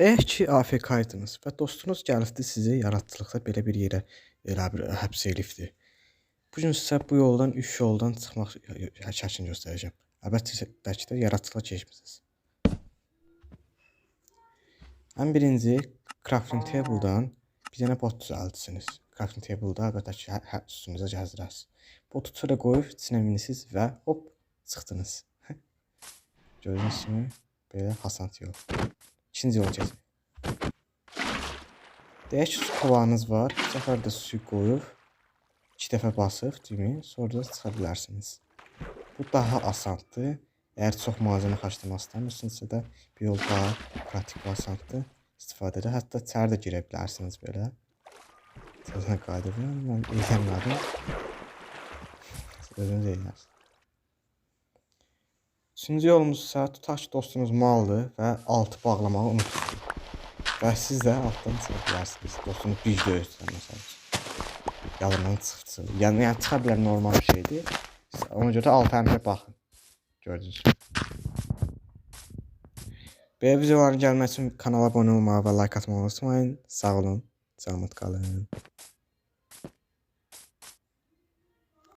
Deyək ki, AFK-ydınız və dostunuz gəlibdi sizi yaradıcılıqda belə bir yerə elə bir həbs elibdi. Bu gün sizə bu yoldan, üç yoldan çıxmaq şəklini göstərəcəm. Əlbəttə ki yaradıcılığa keçmisiniz. Ən birinci crafting table-dan bir dənə bot düzəltsiniz. Crafting table-da əlbəttə ki, üstünüzə gəzdirəsiniz. Botu çölə qoyub içinə minirsiniz və hop çıxdınız. Gördüyünüz kimi belə hasant yol. İkinci yol keçin. Deyək ki, su kovanınız var. Bu səfər də suyu qoyub iki dəfə basıb düyməni, sonra da çıxa bilərsiniz. Bu daha asandır. Əgər çox malzemə xərcləmək istəmirsinizsə də bir yol daha pratik və asandır. İstifadə edə. Hətta içəri də girə bilərsiniz belə. Sözünə qayıdıram. Mən eləmədim. Siz özünüz eləyirsiniz. Üçüncü yolumuz isə tutaq ki, dostunuz maldır və altı bağlamağı unutmuşsunuz. Və siz də altdan çıxa bilərsiniz. Dostunuz bir döyüşsə məsələn. Yalandan çıxdı. Yəni, yəni çıxa normal bir şeydir. Ona görə də altı həmişə baxın. Gördünüz. Belə videoların gəlməsi üçün kanala abunə olmağı və like atmağı unutmayın. Sağ olun. Salamat qalın.